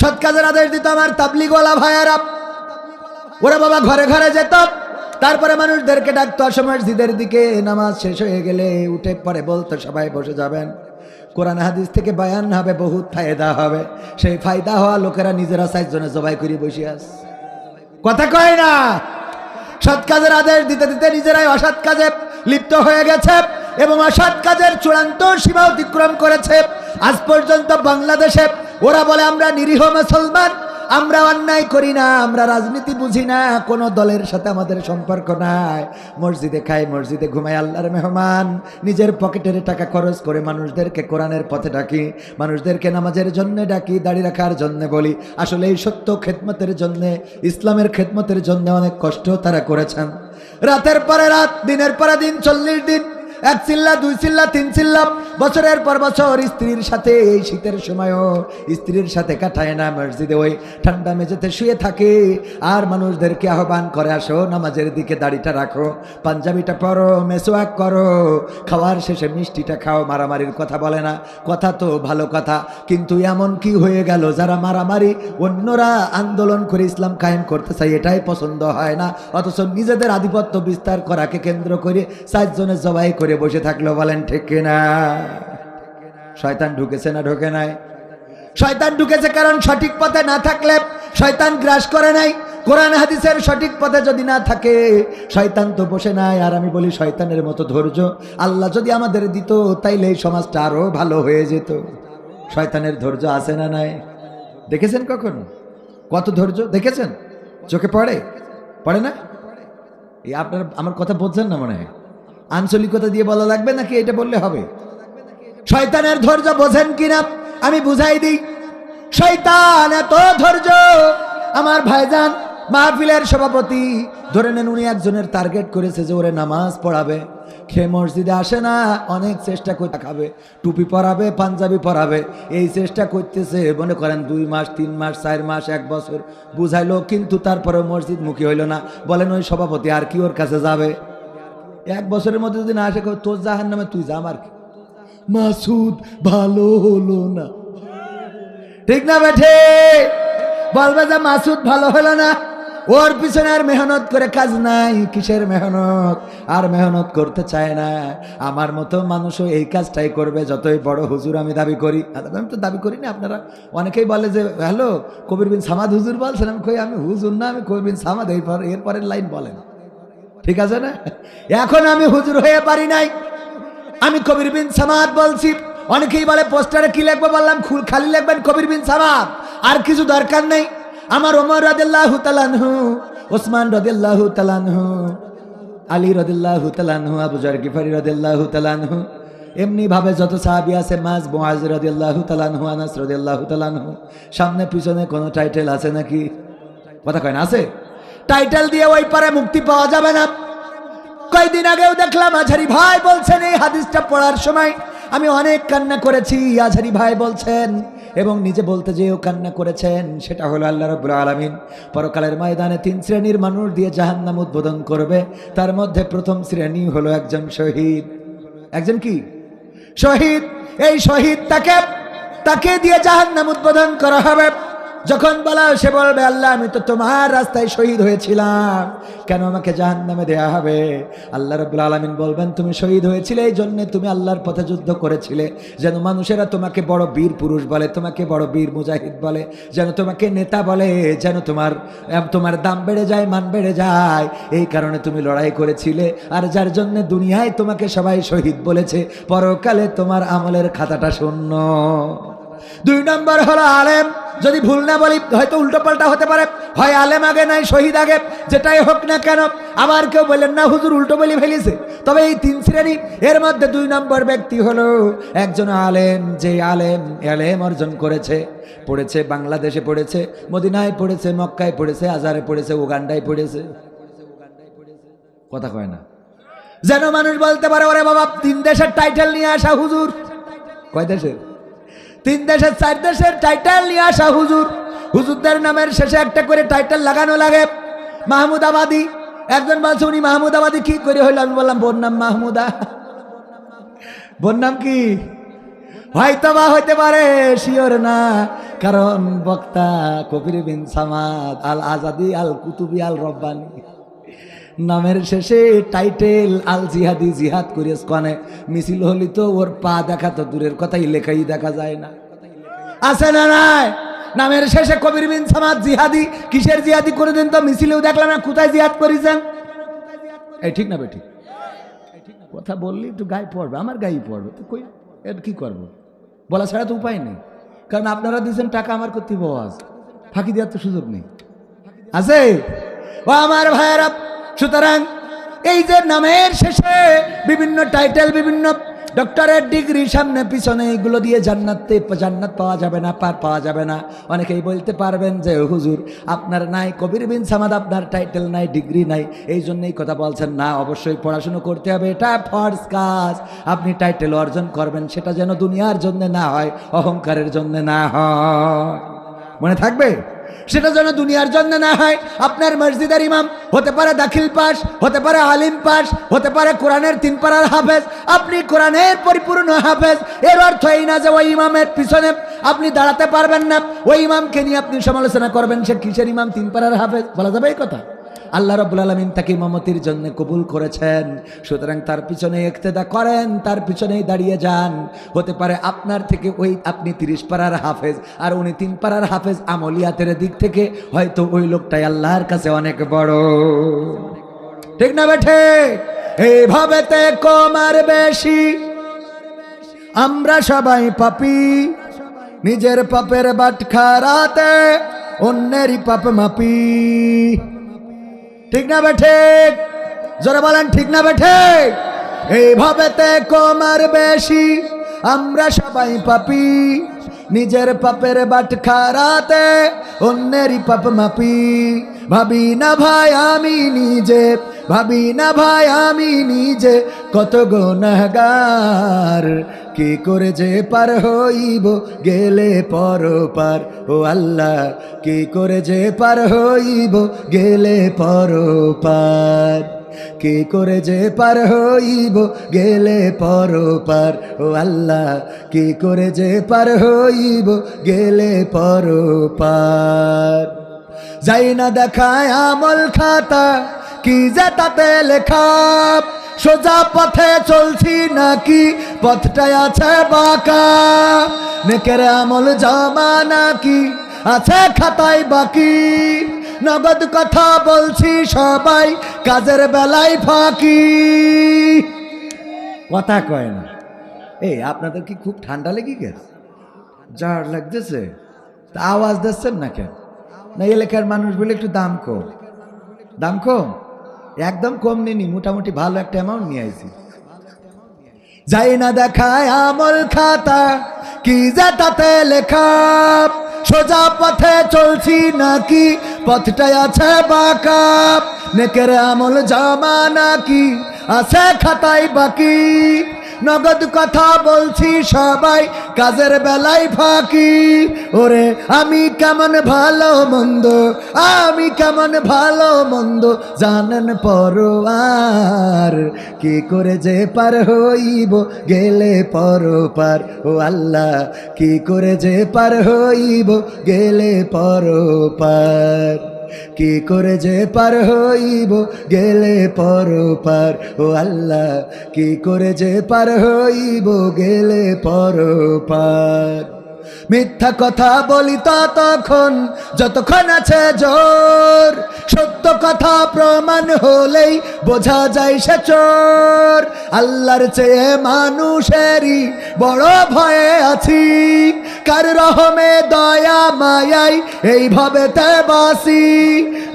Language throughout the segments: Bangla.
সৎ কাজের আদেশ দিত আমার তাবলিগওয়ালা ভাইয়ারা। ওরা বাবা, ঘরে ঘরে যেত। তারপরে মানুষদেরকে ডাকতো, আসো মসজিদের দিকে, নামাজ শেষ হয়ে গেলে উঠে পরে বলতো, সবাই বসে যাবেন। কোরআন হাদিস থেকে বয়ান হবে, বহুত ফায়দা হবে। সেই ফায়দা হওয়া লোকেরা নিজেরা সাইজনে জবাই করে বসে আস কথা কয় না। সৎ কাজের আদেশ দিতে দিতে নিজেরাই অসৎ কাজে লিপ্ত হয়ে গেছে এবং অসৎ কাজের চূড়ান্ত সীমা অতিক্রম করেছে। আজ পর্যন্ত বাংলাদেশে ওরা বলে, আমরা নিরীহ মুসলমান, আমরা অন্যায় করি না, আমরা রাজনীতি বুঝি না, কোনো দলের সাথে আমাদের সম্পর্ক নাই। মসজিদে খাই, মসজিদে ঘুমাই, আল্লাহর মেহমান। নিজের পকেটের টাকা খরচ করে মানুষদেরকে কোরআনের পথে ডাকি, মানুষদেরকে নামাজের জন্য ডাকি, দাড়ি রাখার জন্য বলি। আসলে এই সত্য খেদমতের জন্য, ইসলামের খেদমতের জন্য অনেক কষ্ট তারা করেছেন। রাতের পরে রাত, দিনের পরে দিন, চল্লিশ দিন এক চিল্লা, দুই চিল্লা, তিন চিল্লা। বছরের পর বছর স্ত্রীর সাথে এই শীতের সময়ও স্ত্রীর সাথে কাটায় না মসজিদে। ওই ঠান্ডা মেঝেতে শুয়ে থাকে। আর মানুষদেরকে আহ্বান করে, আসো নামাজের দিকে দাড়িটা রাখো, পাঞ্জাবিটা পরো, মেসোয়াক করো। খাওয়ার শেষে মিষ্টিটা খাও, মারামারির কথা বলে না। কথা তো ভালো কথা, কিন্তু এমন কি হয়ে গেল? যারা মারামারি, অন্যরা আন্দোলন করে ইসলাম কায়েম করতে চাই এটাই পছন্দ হয় না। অথচ নিজেদের আধিপত্য বিস্তার করাকে কেন্দ্র করে চারজনে জবাই করে বসে থাকল বলেন, ঠিক কিনা? শয়তান ঢুকেছে না ঢোকে নাই? শয়তান ঢুকেছে কারণ সঠিক পথে না থাকলে শয়তান গ্রাস করে নাই। কোরআন হাদিসের সঠিক পথে যদি না থাকে, শয়তান তো বসে নাই। আর আমি বলি, শয়তানের মতো ধৈর্য আল্লাহ যদি আমাদের দিত, তাইলে এই সমাজটা আরও ভালো হয়ে যেত। শয়তানের ধৈর্য আছে না নাই? দেখেছেন কখনো? কত ধৈর্য? দেখেছেন? চোখে পড়ে? পড়ে না? এই আপনার, আমার কথা বলছেন না মনে হয়। আঞ্চলিকতা দিয়ে বলা লাগবে নাকি এটা বললে হবে? শয়তানের ধৈর্য বোঝেন কিনা? আমি বুঝাই দিই। শয়তান এত ধৈর্য। আমার ভাইজান মাহফিলের সভাপতি, ধরে নেন উনি একজনের টার্গেট করেছে যে ওরে নামাজ পড়াবে। সে মসজিদে আসে না, অনেক চেষ্টা করে খাবে। টুপি পরাবে, পাঞ্জাবি পরাবে। এই চেষ্টা করতেছে, মনে করেন দুই মাস, তিন মাস, চার মাস, এক বছর। বুঝাইলো, কিন্তু তারপরে মসজিদ মুখী হইল না। বলেন ওই সভাপতি আর কি ওর কাছে যাবে? এক বছরের মধ্যে যদি না আসে তোর জাহান নামে তুই যা আমার মাসুদ, ভালো হলো না। ঠিক না বেঠে? বলবে যে, মাসুদ, ভালো হলো না। ওর পিছনে আর মেহনত করে কাজ নাই, কিসের মেহনত? আর মেহনত করতে চায় না। আমার মতো মানুষও এই কাজটাই করবে, যতই বড় হুজুর আমি দাবি করি। আমি তো দাবি করি না, আপনারা অনেকেই বলে যে, হ্যালো, কবির বিন সামাদ হুজুর বলছেন? আমি কই, আমি হুজুর না, আমি কবির বিন সামাদ এই পর এরপরের লাইন বলেন। ঠিক আছে না? এখন আমি হুজুর হয়ে পারি নাই। আমি কবির বিন সামাদ বলছি। অনেকেই বলে, পোস্টারে কি লিখব? বললাম, খুল খালি লিখবেন কবির বিন সামাদ। আর কিছু দরকার নেই। আমার ওমর রদিল্লাহু তালানহু ওসমান রদিল্লাহু তালানহু আলী রদিল্লাহু তালানহু আবু জার গিফারি রদিল্লাহু তালানহু এমনি ভাবে যত সাহাবি আছে মাজ মুআজ রদিল্লাহু তালানহু আনাস রদিল্লাহু তালানহু সামনে পিছনে কোনো টাইটেল আছে নাকি? কথা কয় না, আছে? টাইটেল দিয়ে ওই পারে মুক্তি পাওয়া যাবে না। কয়েকদিন আগেও দেখলাম আঝারি ভাই বলছেন, এই হাদিসটা পড়ার সময় আমি অনেক কান্না করেছি। আঝারি ভাই বলছেন, এবং নিজে বলতে যেও কান্না করেছেন, সেটা হলো আল্লাহ রব্বুল আলমিন পরকালের ময়দানে তিন শ্রেণির মানুষ দিয়ে জাহান্নাম উদ্বোধন করবে। তার মধ্যে প্রথম শ্রেণি হলো একজন শহীদ। একজন কি? শহীদ। এই শহীদ তাকে তাকে দিয়ে জাহান্নাম উদ্বোধন করা হবে। যখন বলা, সে বলবে, আল্লাহ, আমি তো তোমার রাস্তায় শহীদ হয়েছিলাম। কেন আমাকে জাহান নামে দেওয়া হবে? আল্লাহ রবুল আলমিন বলবেন, তুমি শহীদ হয়েছিলে এই জন্যে তুমি আল্লাহর পথে যুদ্ধ করেছিলে। যেন মানুষেরা তোমাকে বড় বীর পুরুষ বলে, তোমাকে বড় বীর মুজাহিদ বলে, যেন তোমাকে নেতা বলে, যেন তোমার তোমার দাম বেড়ে যায়, মান বেড়ে যায়। এই কারণে তুমি লড়াই করেছিলে। আর যার জন্য দুনিয়ায় তোমাকে সবাই শহীদ বলেছে, পরকালে তোমার আমলের খাতাটা শূন্য। দুই নম্বর হলো আলেম। যদি ভুল না বলি, হয়তো উল্টো পাল্টা হতে পারে। হয় আলেম আগে, নাই শহীদ আগে। যেটাই হোক না কেন, আবার কেউ বললেন, না হুজুর, উল্টো বলি ফেলিছে। তবে এই তিন শ্রেণি, এর মধ্যে দুই নম্বর ব্যক্তি হলো একজন আলেম, যে আলেম আলেম অর্জন করেছে। পড়েছে, বাংলাদেশে পড়েছে, মদিনায় পড়েছে, মক্কায় পড়েছে আজারে পড়েছে, উগান্ডায় পড়েছে। কথা কয় না। যেন মানুষ বলতে পারে, ওরে বাবা, তিন দেশের টাইটেল নিয়ে আসা হুজুর। কয় দেশের? তিন দেশের, চার দেশের টাইটেল নিয়ে আসা হুজুর। হুজুরদের নামের শেষে একটা করে টাইটেল লাগানো লাগে। মাহমুদ মাহমুদাবাদী একজন বলছে, উনি মাহমুদাবাদী কি করে হইল? আমি বললাম বোন নাম মাহমুদা। বোন নাম কি? হয়তো বা হইতে পারে, শিওর না। কারণ বক্তা কবির বিন সামাদ আল আজাদি আল কুতুবি আল রব্বানি নামের শেষে টাইটেল আল জিহাদি জিহাদ করিয়াস কনে। মিছিল হলি তো ওর পা দেখা তো দূরের কথাই লেখাই দেখা যায় না। আছে না নাই? নামের শেষে কবির বিন সামাদ জিহাদি, কিসের জিহাদি করে দিন তো মিছিলেও দেখলাম না, কোথায় জিহাদ করেছেন এই ঠিক না বেঠিক কথা বললি, একটু গায়ে পড়বে, আমার গায়ে পড়বে। তো কই এটা কি করব? বলা ছাড়া তো উপায় নেই। কারণ আপনারা দিয়েছেন টাকা, আমার করতে বস। ফাঁকি দেওয়ার তো সুযোগ নেই। আছে? ও আমার ভাইয়েরা সুতরাং এই যে নামের শেষে বিভিন্ন টাইটেল, বিভিন্ন ডক্টরের ডিগ্রি, সামনে, পিছনে, এগুলো দিয়ে জান্নাতে জান্নাত পাওয়া যাবে না, পার পাওয়া যাবে না। অনেকেই বলতে পারবেন যে, হুজুর, আপনার নাই, কবির বিন সামাদ, আপনার টাইটেল নাই, ডিগ্রি নাই, এই জন্যই কথা বলছেন। না, অবশ্যই পড়াশুনো করতে হবে, এটা ফর্স কাজ। আপনি টাইটেল অর্জন করবেন, সেটা যেন দুনিয়ার জন্য না হয়, অহংকারের জন্য না হয়। মনে থাকবে? সেটা যেন দুনিয়ার জন্য না হয়। আপনার মসজিদের ইমাম, হতে পারে দাখিল পাস, হতে পারে আলিম পাস, হতে পারে কোরআনের তিন পাড়ার হাফেজ। আপনি কোরআনের পরিপূর্ণ হাফেজ। এর অর্থ এই না যে ওই ইমামের পিছনে আপনি দাঁড়াতে পারবেন না। ওই ইমামকে নিয়ে আপনি সমালোচনা করবেন, সে কিসের ইমাম? তিন পাড়ার হাফেজ। বলা যাবে এই কথা? আল্লাহ রব্বুল আলমিন তাকে ইমামতির জন্য কবুল করেছেন। সুতরাং তার পিছনে একতেদা করেন, তার পিছনেই দাঁড়িয়ে যান। হতে পারে আপনার থেকে ওই আপনি তিরিশ পাড়ার হাফেজ, আর উনি তিন পাড়ার হাফেজ আমলিয়াতের দিক থেকে, হয়তো ওই লোকটাই আল্লাহর কাছে অনেক বড়। ঠিক না বেঠে? এইভাবে তে কম আর বেশি, আমরা সবাই পাপি। নিজের পাপের বাট খারাতে অন্যেরই পাপ মাপি। ঠিক না বেঠে জোরে বলেন, ঠিক না বেঠে এইভাবে তে কম আর বেশি, আমরা সবাই পাপি। নিজের পাপের বাট খারাতে অন্যেরই পাপ মাপি। ভাবি না ভাই, আমি নিজে। ভাবি না ভাই, আমি নিজে। কত গুনাহগার। কি করে যে পার হইব গেলে পর পার? ও আল্লাহ, কি করে যে পার হইব গেলে পর পার? কি করে যে পার হইব গেলে পর পার? ও আল্লাহ, কি করে যে পার হইব গেলে পর পার? যাই না দেখায় আমল খাতা, কি যে তাতে লেখা? সোজা পথে চলছি নাকি? পথটায় আছে বাঁকা। নেকের আমল জমা নাকি? আছে খাতায় বাকি। নগদ কথা বলছি সবাই, কাজের বেলায় ফাঁকি। কথা কয় না। এই, আপনাদের কি খুব ঠান্ডা লেগে গেছে? জ্বর লাগতেছে। তা আওয়াজ দিচ্ছেন না কেন? না, এলাকার মানুষ বলে একটু দাম কম। দাম কম? একদম কম নিনি মোটামুটি ভালো একটা অ্যামাউন্ট নিয়ে আইছি। যাই না দেখায় আমল খাতা, কি যে তাতে লেখা, সোজা পথে চলছি নাকি পথটাই আছে বাঁকা, নেকের আমল জমা নাকি, আছে খাতাই বাকি নগদ কথা বলছি সবাই, কাজের বেলায় ফাঁকি। ওরে, আমি কেমন ভালো মন্দ, আমি কেমন ভালো মন্দ, জানেন পরোয়ার, কি করে যে পার হইব গেলে পর পার ও আল্লাহ, কি করে যে পার হইব গেলে পর পার কি করে যে পার হইব গেলে পর পার? ও আল্লাহ, কি করে যে পার হইব গেলে পর পার? মিথ্যা কথা বলি তা তখন যতক্ষণ আছে জোর। সত্য কথা প্রমাণ হলেই বোঝা যায় সে চোর। আল্লাহর চেয়ে মানুষেরই বড় ভয়ে আছি। কার রহমে দয়া মায়াই এইভাবে তে বাসি।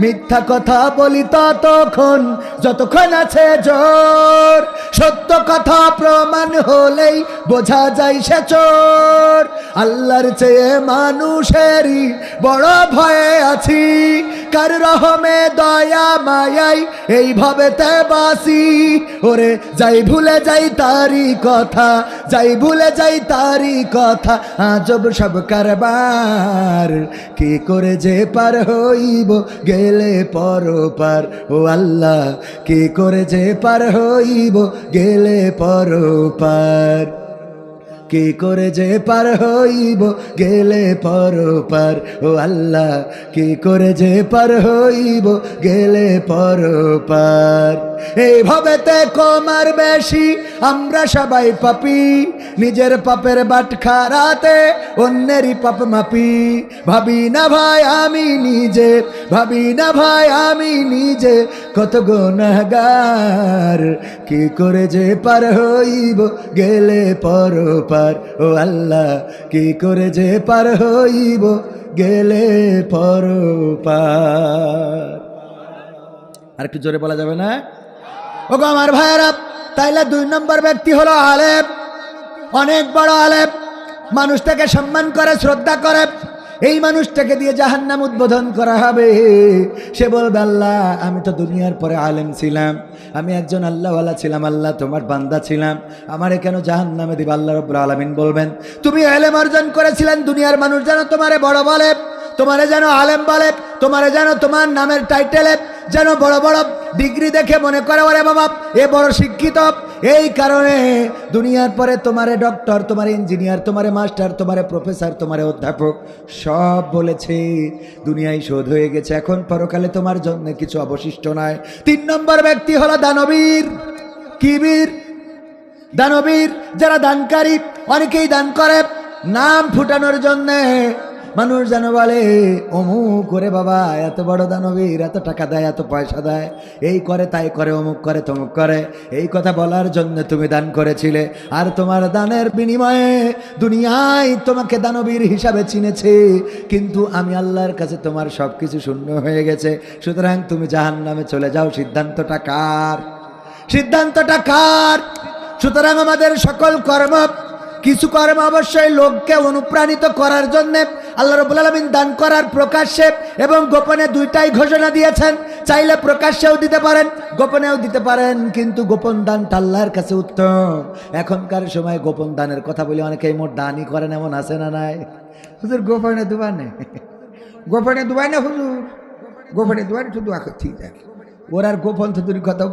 মিথ্যা কথা বলি ততক্ষণ, যতক্ষণ আছে জোর। সত্য কথা প্রমাণ হলেই বোঝা যায় সে চোর। আল্লাহর চেয়ে মানুষেরই বড় ভয়ে আছি। কার রহমে, দয়া, মায়াই এইভাবে তে বাসি। ওরে, যাই ভুলে যাই তারি কথা, যাই ভুলে যাই তারি কথা, আজব সব কারবার। কি করে যে পার হইব গেলে পর পার ও আল্লাহ, কি করে যে পার হইব গেলে পর পার কি করে যে পার হইব গেলে পর পার? ও আল্লাহ, কি করে যে পার হইব গেলে পর পার? এইভাবে তে কমার বেশি আমরা সবাই পাপি। নিজের পাপের বাট খারাতে অন্যেরই পাপ মাপি। ভাবি না ভাই আমি নিজে, ভাবি না ভাই আমি নিজে কত গুনাহগার। কি করে যে পার হইব গেলে পর পার? ও আল্লাহ, কি করে যে পার হইব গেলে পর পার। আর একটু জোরে বলা যাবে না? ও গো আমার ভাইয়েরা, তাইলে দুই নম্বর ব্যক্তি হলো আলেপ অনেক বড় আলেপ মানুষটাকে সম্মান করে, শ্রদ্ধা করে। এই মানুষটাকে দিয়ে জাহান্নাম উদ্বোধন করা হবে। সে বলবে, আল্লাহ, আমি তো দুনিয়ার পরে আলেম ছিলাম। আমি একজন আল্লাহওয়ালা ছিলাম, আল্লাহ তোমার বান্দা ছিলাম। আমারে কেন জাহান নামে দিব? আল্লাহ রব্বুল আলমিন বলবেন, তুমি এলেম অর্জন করেছিলেন দুনিয়ার মানুষ যেন তোমারে বড় বলে, তোমারে যেন আলেম বলে, তোমারে যেন তোমার নামের টাইটেলে যেন বড় বড় ডিগ্রি দেখে মনে করে, ওরে বাবা, এ বড় শিক্ষিত। এই কারণে দুনিয়ার পরে তোমারে ডক্টর তোমার ইঞ্জিনিয়ার তোমারে মাস্টার তোমারে প্রফেসর তোমারে অধ্যাপক, সব বলেছে। দুনিয়ায় শোধ হয়ে গেছে, এখন পরকালে তোমার জন্য কিছু অবশিষ্ট নয় তিন নম্বর ব্যক্তি হলো দানবীর। কিবীর দানবীর, যারা দানকারী, অনেকেই দান করে। নাম ফুটানোর জন্যে মানুষ যেন বলে, অমুক করে বাবা, এত বড় দানবীর, এত টাকা দেয়, এত পয়সা দেয়। এই করে, তাই করে, অমুক করে, তমুক করে। এই কথা বলার জন্য তুমি দান করেছিলে। আর তোমার দানের বিনিময়ে দুনিয়ায় তোমাকে দানবীর হিসাবে চিনেছে। কিন্তু আমি আল্লাহর কাছে তোমার সব কিছু শূন্য হয়ে গেছে। সুতরাং তুমি জাহান নামে চলে যাও। সিদ্ধান্তটা কার? সিদ্ধান্তটা কার? সুতরাং আমাদের সকল কর্ম কিছু কর্ম অবশ্যই লোককে অনুপ্রাণিত করার জন্য আল্লাহ রবুল আলমিন দান করার প্রকাশ্যে এবং গোপনে দুইটাই ঘোষণা দিয়েছেন। চাইলে প্রকাশ্যেও দিতে পারেন, গোপনেও দিতে পারেন, কিন্তু গোপন দানটা আল্লাহর কাছে উত্তম। এখনকার সময় গোপন দানের কথা বলি অনেকেই মোট দানই করেন, এমন আছে না নাই? হুজুর, গোপনে দুবানে গোপনে দুবাই না হুজুর। গোপনে দুবাই শুধু ঠিক আছে। ওর আর গোপন থুতুর কথা,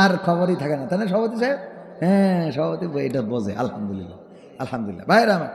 আর খবরই থাকে না। তাই না সভাপতি সাহেব? হ্যাঁ সভাপতি এটা বোঝে, আলহামদুলিল্লাহ। আলহামদুলিল্লাহ। ভাইরা আমার